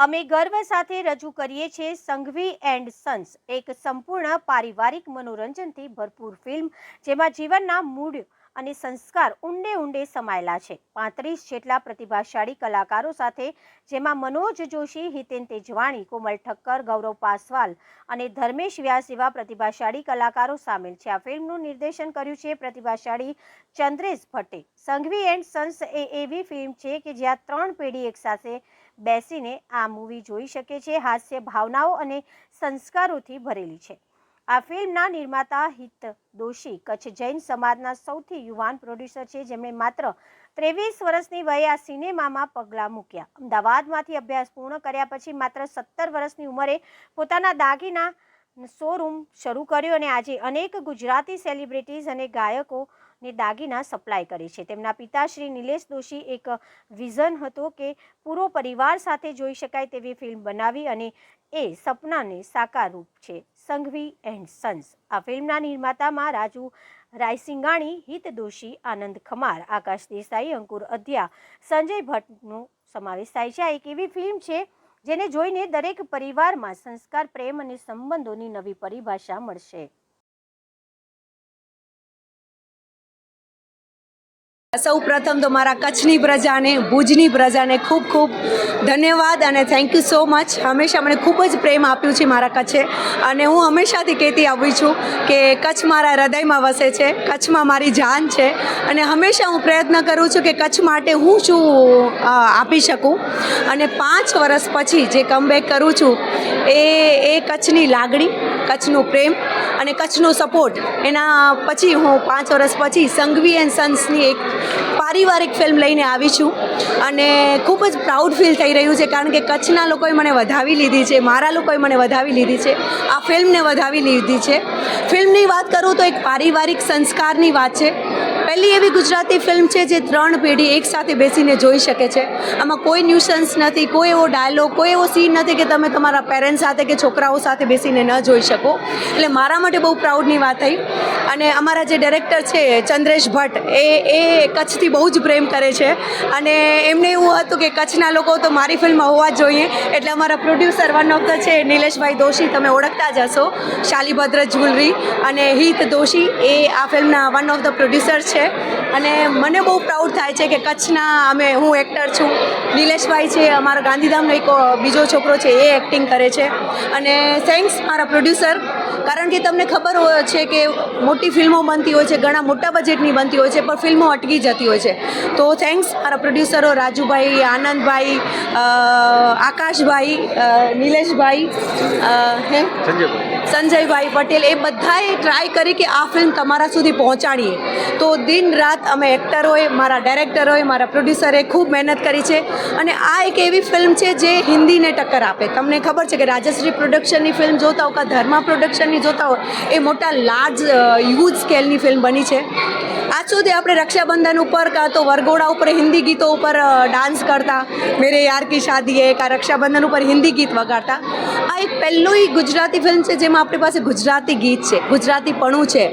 અમે ગર્વ સાથે રજૂ કરીએ છીએ સંઘવી એન્ડ સન્સ, એક સંપૂર્ણ પારિવારિક મનોરંજનથી ભરપૂર ફિલ્મ, જેમાં જીવનના મૂળ અને સંસ્કાર ઊંડે ઊંડે સમાયેલા છે. પાંત્રીસ જેટલા પ્રતિભાશાળી કલાકારો સાથે, જેમાં મનોજ જોશી, હિતેન તેજવાણી, કોમલ ઠક્કર, ગૌરવ પાસવાલ અને ધર્મેશ વ્યાસ જેવા પ્રતિભાશાળી કલાકારો સામેલ છે. આ ફિલ્મનું નિર્દેશન કર્યું છે પ્રતિભાશાળી ચંદ્રેશ ભટ્ટે. સંઘવી એન્ડ સન્સ એ એવી ફિલ્મ છે કે જ્યાં ત્રણ પેઢી એકસાથે બેસીને આ મૂવી જોઈ શકે છે. હાસ્ય, ભાવનાઓ અને સંસ્કારોથી ભરેલી છે. આ ફિલ્મના નિર્માતા હિત દોશી કચ્છ જૈન સમાજના સૌથી યુવાન પ્રોડ્યુસર છે. જેમણે માત્ર ત્રેવીસ વર્ષની વયે આ સિનેમામાં પગલાં મૂક્યા. અમદાવાદમાંથી અભ્યાસ પૂર્ણ કર્યા પછી માત્ર સત્તર વર્ષની ઉંમરે પોતાના દાગીના શોરૂમ શરૂ કર્યો અને આજે અનેક ગુજરાતી સેલિબ્રિટીઝ અને ગાયકોને દાગીના સપ્લાય કરે છે. તેમના પિતા શ્રી નિલેશ દોશી એક વિઝન હતો કે પૂરો પરિવાર સાથે જોઈ શકાય તેવી ફિલ્મ બનાવી અને એ સપનાને સાકાર રૂપ છે. Sanghvi and sons. આ ફિલ્મના નિર્માતામાં રાજુ રાયસિંગાણી હિત દોશી આનંદ ખમાર, આકાશ દેસાઈ, અંકુર અધ્યા, સંજય ભટ્ટનો સમાવેશ થાય છે. આ એક એવી ફિલ્મ છે જેને જોઈને દરેક પરિવારમાં સંસ્કાર, પ્રેમ અને સંબંધોની નવી પરિભાષા મળશે. સૌ પ્રથમ તો મારા કચ્છની પ્રજાને, ભુજની પ્રજાને ખૂબ ખૂબ ધન્યવાદ અને થેન્ક યુ સો મચ હંમેશા મને ખૂબ જ પ્રેમ આપ્યું છે મારા કચ્છે અને હું હંમેશાથી કહેતી આવી છું કે કચ્છ મારા હૃદયમાં વસે છે, કચ્છમાં મારી જાન છે અને હંમેશા હું પ્રયત્ન કરું છું કે કચ્છ માટે હું શું આપી શકું. અને પાંચ વર્ષ પછી જે કમબેક કરું છું એ એ કચ્છની લાગણી કચ્છનો પ્રેમ અને કચ્છનો સપોર્ટ એના પછી હું પાંચ વર્ષ પછી સંઘવી એન્ડ સન્સની એક પારિવારિક ફિલ્મ લઈને આવી છું. અને ખૂબ જ પ્રાઉડ ફીલ થઈ રહ્યું છે, કારણ કે કચ્છના લોકોએ મને વધાવી લીધી છે, મારા લોકોએ મને વધાવી લીધી છે, આ ફિલ્મને વધાવી લીધી છે. ફિલ્મની વાત કરું તો એક પારિવારિક સંસ્કારની વાત છે. પહેલી એવી ગુજરાતી ફિલ્મ છે જે ત્રણ પેઢી એકસાથે બેસીને જોઈ શકે છે. આમાં કોઈ ન્યુસન્સ નથી, કોઈ એવો ડાયલોગ કોઈ એવો સીન નથી કે તમે તમારા પેરેન્ટ્સ સાથે કે છોકરાઓ સાથે બેસીને ન જોઈ શકો. એટલે મારા માટે બહુ પ્રાઉડની વાત થઈ અને અમારા જે ડાયરેક્ટર છે, ચંદ્રેશ ભટ્ટ, એ એ કચ્છથી બહુ જ પ્રેમ કરે છે. અને એમને એવું હતું કે કચ્છના લોકો તો મારી ફિલ્મમાં હોવા જ જોઈએ. એટલે અમારા પ્રોડ્યુસર વન ઓફ ધ છે, નિલેશભાઈ દોશી, તમે ઓળખતા જ હશો. શાલીભદ્ર જ્વેલરી અને હિત દોશી એ આ ફિલ્મના વન ઓફ ધ પ્રોડ્યુસર છે. અને મને બહુ પ્રાઉડ થાય છે કે કચ્છના અમે, હું એક્ટર છું. નિલેશભાઈ છે, અમારા ગાંધીધામનો એક બીજો છોકરો છે, એ એક્ટિંગ કરે છે. અને થેન્ક્સ મારા પ્રોડ્યુસર કારણ કે તમને ખબર હોય છે કે મોટી ફિલ્મો બનતી હોય છે, ઘણા મોટા બજેટની બનતી હોય છે, પણ ફિલ્મો અટકી જતી હોય છે. તો થેન્ક્સ મારા પ્રોડ્યુસરો રાજુભાઈ, આનંદભાઈ આકાશભાઈ નિલેશભાઈ હે? સંજયભાઈ પટેલ, એ બધાએ ટ્રાય કરી કે આ ફિલ્મ તમારા સુધી પહોંચાડીએ. તો દિન રાત અમે એક્ટરોએ મારા ડાયરેક્ટરોએ મારા પ્રોડ્યુસરે ખૂબ મહેનત કરી છે. અને આ એક એવી ફિલ્મ છે જે હિન્દીને ટક્કર આપે. તમને ખબર છે કે રાજશ્રી પ્રોડક્શનની ફિલ્મ જોતા હો ધર્મા ધર્મા પ્રોડક્શનની જોતા હોય એ મોટા લાર્જ હ્યુજ સ્કેલની ફિલ્મ બની છે. આજ સુધી આપણે રક્ષાબંધન ઉપર કાં તો વરઘોડા ઉપર હિન્દી ગીતો ઉપર ડાન્સ કરતા. મેરે યાર કી શાદી હે, કાં રક્ષાબંધન ઉપર હિન્દી ગીત વગાડતા. આ એક પહેલું ગુજરાતી ફિલ્મ છે જેમાં આપણી પાસે ગુજરાતી ગીત છે, ગુજરાતી પણું છે,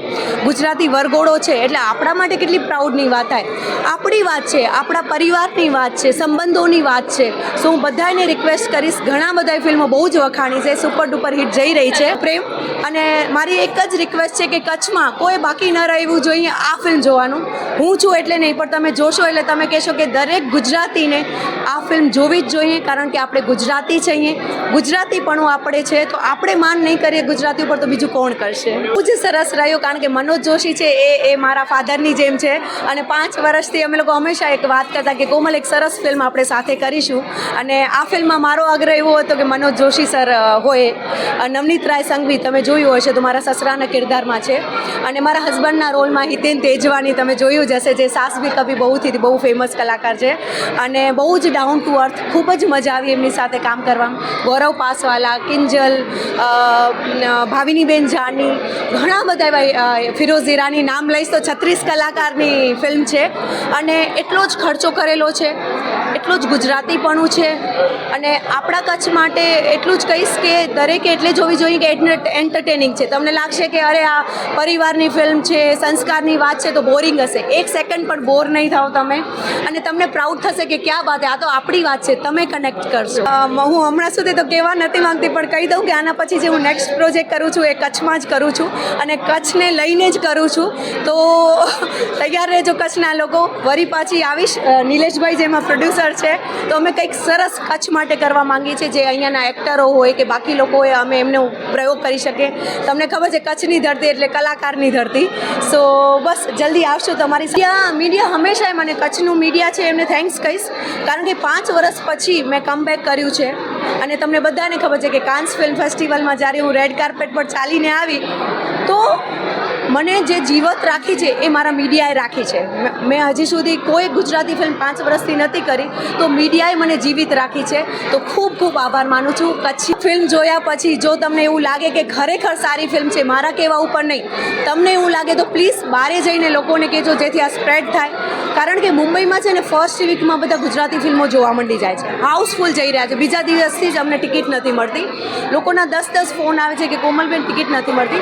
ગુજરાતી વરઘોડો છે. એટલે આપણા માટે કેટલી પ્રાઉડની વાત થાય. આપણી વાત છે, આપણા પરિવારની વાત છે, સંબંધોની વાત છે. સો હું બધાને રિક્વેસ્ટ કરીશ, ઘણા બધા ફિલ્મો બહુ જ વખાણી છે સુપર ડુપર હિટ જઈ રહી છે. પ્રેમ. અને મારી એક જ રિક્વેસ્ટ છે કે કચ્છમાં કોઈ બાકી ન રહેવું જોઈએ આ ફિલ્મ જોવાનું. હું છું એટલે નહીં, પણ તમે જોશો એટલે તમે કહેશો કે દરેક ગુજરાતીને આ ફિલ્મ જોવી જ જોઈએ, કારણ કે આપણે ગુજરાતી છે ગુજરાતી ગુજરાતીપણું આપણે છે, તો આપણે માન નહીં કરીએ ગુજરાતી ઉપર, તો બીજું કોણ કરશે? બહુ જ સરસ રહ્યું, કારણ કે મનોજ જોશી છે, એ એ મારા ફાધરની જેમ છે. અને પાંચ વર્ષથી અમે લોકો હંમેશા એક વાત કરતા કે કોમલ એક સરસ ફિલ્મ આપણે સાથે કરીશું. અને આ ફિલ્મમાં મારો આગ્રહ એવો હતો કે મનોજ જોશી સર હોય. નવનીત રાય સંઘવી, તમે જોયું હશે, તો મારા સસરાના કિરદારમાં છે. અને મારા હસબન્ડના રોલમાં હિતેન તેજવાની તમે જોયું જ હશે, જે સાસ બી કભી બહુથી બહુ ફેમસ કલાકાર છે. અને બહુ જ ડાઉન ટુ અર્થ ખૂબ જ મજા આવી એમની સાથે કામ કરવામાં ગૌરવ પાસવાલા, કિંજલ ભાવિનીબેન જાની, ઘણા બધા એવા ફિરોઝ ઈરાની નામ લઈશ તો છત્રીસ કલાકારની ફિલ્મ છે. અને એટલો જ ખર્ચો કરેલો છે, એટલું જ ગુજરાતીપણું છે. અને આપણા કચ્છ માટે એટલું જ કહીશ કે દરેકે એટલે જોવી જોઈએ કે એન્ટરટેનિંગ છે. તમને લાગશે કે અરે આ પરિવારની ફિલ્મ છે, સંસ્કારની વાત છે, તો બોરિંગ હશે. એક સેકન્ડ પણ બોર નહીં થાવ તમે. અને તમને પ્રાઉડ થશે કે ક્યાં વાત આ તો આપણી વાત છે. તમે કનેક્ટ કરશો. હું હમણાં સુધી તો કહેવા નથી માંગતી, પણ કહી દઉં કે આના પછી જે હું નેક્સ્ટ પ્રોજેક્ટ કરું છું, એ કચ્છમાં જ કરું છું. અને કચ્છને લઈને જ કરું છું. તો તૈયાર રહેજો કચ્છના લોકો. વરી પાછી આવીશ. નિલેશભાઈ જેમાં પ્રોડ્યુસર છે, તો અમે કંઈક સરસ કચ્છ માટે કરવા માંગીએ છીએ. જે અહીંયાના એક્ટરો હોય કે બાકી લોકો હોય, અમે એમનો પ્રયોગ કરી શકીએ. તમને ખબર છે, કચ્છની ધરતી એટલે કલાકારની ધરતી. સો બસ, જલ્દી આવશો તમારી મીડિયા મીડિયા હંમેશા મને કચ્છનું મીડિયા છે, એમને થેન્ક્સ કહીશ. કારણ કે પાંચ વર્ષ પછી મેં કમબેક કર્યું છે. અને તમને બધાને ખબર છે કે કાન્સ ફિલ્મ ફેસ્ટિવલમાં જ્યારે હું રેડ કાર્પેટ પર ચાલીને આવી, તો મને જે જીવત રાખી છે એ મારા મીડિયાએ રાખી છે. મેં- હજી સુધી કોઈ ગુજરાતી ફિલ્મ પાંચ વર્ષથી નથી કરી, તો મીડિયાએ મને જીવિત રાખી છે. તો ખૂબ ખૂબ આભાર માનું છું. કચ્છી ફિલ્મ જોયા પછી જો તમને એવું લાગે કે ખરેખર સારી ફિલ્મ છે, મારા કહેવા ઉપર નહીં. તમને એવું લાગે તો પ્લીઝ બારે જઈને લોકોને કહેજો જેથી આ સ્પ્રેડ થાય. કારણ કે મુંબઈમાં છે ને ફર્સ્ટ વીકમાં બધા ગુજરાતી ફિલ્મો જોવા માંડી જાય છે. હાઉસફુલ જઈ રહ્યા છે. બીજા દિવસથી જ અમને ટિકિટ નથી મળતી. લોકોના દસ દસ ફોન આવે છે કે કોમલબેન ટિકિટ નથી મળતી.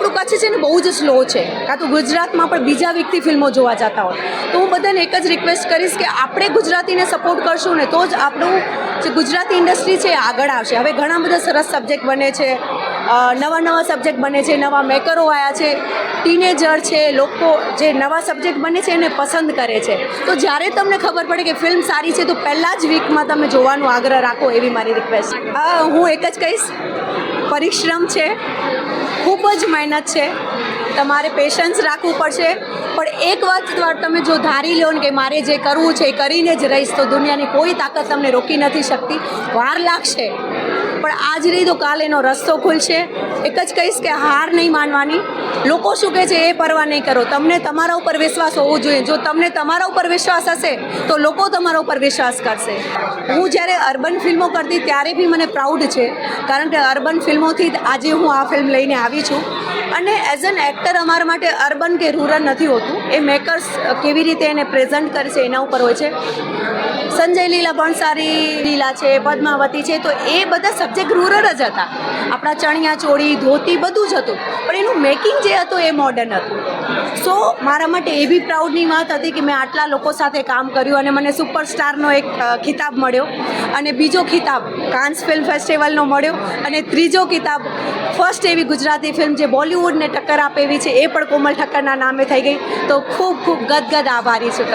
આપણું કચ્છ છે ને બહુ જ સ્લો છે. કાં તો ગુજરાતમાં પણ બીજા વીકથી ફિલ્મો જોવા જતા હોય. તો હું બધાને એક જ રિક્વેસ્ટ કરીશ કે આપણે ગુજરાતીને સપોર્ટ કરશું ને તો જ આપણું જે ગુજરાતી ઇન્ડસ્ટ્રી છે એ આગળ આવશે. હવે ઘણા બધા સરસ સબ્જેક્ટ બને છે. નવા નવા સબ્જેક્ટ બને છે. નવા મેકરો આવ્યા છે. ટીનેજર છે, લોકો જે નવા સબ્જેક્ટ બને છે એને પસંદ કરે છે. તો જ્યારે તમને ખબર પડે કે ફિલ્મ સારી છે, તો પહેલાં જ વીકમાં તમે જોવાનો આગ્રહ રાખો એવી મારી રિક્વેસ્ટ હું એક જ કહીશ. પરિશ્રમ છે. ખૂબ જ મહેનત છે. તમારે પેશન્સ રાખવું પડશે. પણ એક વાત તમે જો ધારી લો ને કે મારે જે કરવું છે એ કરીને જ રહીશ, તો દુનિયાની કોઈ તાકાત તમને રોકી નથી શકતી. વાર લાગશે. પણ આજ નહીં તો કાલ એનો રસ્તો ખુલશે. એક જ કહીશ કે હાર નહીં માનવાની. લોકો શું કહે છે, એ પરવા નહીં કરો. તમને તમારા ઉપર વિશ્વાસ હોવો જોઈએ. જો તમને તમારા ઉપર વિશ્વાસ હશે, તો લોકો તમારા ઉપર વિશ્વાસ કરશે. હું જ્યારે અર્બન ફિલ્મો કરતી, ત્યારે બી મને પ્રાઉડ છે. કારણ કે અર્બન ફિલ્મોથી જ આજે હું આ ફિલ્મ લઈને આવી છું. અને એઝ એન એક્ટર અમારા માટે અર્બન કે રૂરલ નથી હોતું. એ મેકર્સ કેવી રીતે એને પ્રેઝન્ટ કરે છે એના ઉપર હોય છે. સંજય લીલા ભણસારી, લીલા છે, પદ્માવતી છે, તો એ બધા સબ્જેક્ટ રૂરલ જ હતા. આપણા ચણિયા ચોળી, ધોતી બધું જ હતું. પણ એનું મેકિંગ જે હતું એ મોડર્ન હતું. સો મારા માટે એ બી પ્રાઉડની વાત હતી કે મેં આટલા લોકો સાથે કામ કર્યું અને મને સુપરસ્ટારનો એક ખિતાબ મળ્યો. અને બીજો ખિતાબ, કાન્સ ફિલ્મ ફેસ્ટિવલનો મળ્યો. અને ત્રીજો ખિતાબ, ફર્સ્ટ એવી ગુજરાતી ફિલ્મ જે બોલિવૂડને ટક્કર આપે એવી છે, એ પણ કોમલ ઠક્કરના નામે થઈ ગઈ. તો ખૂબ ખૂબ ગદગદ આભારી છું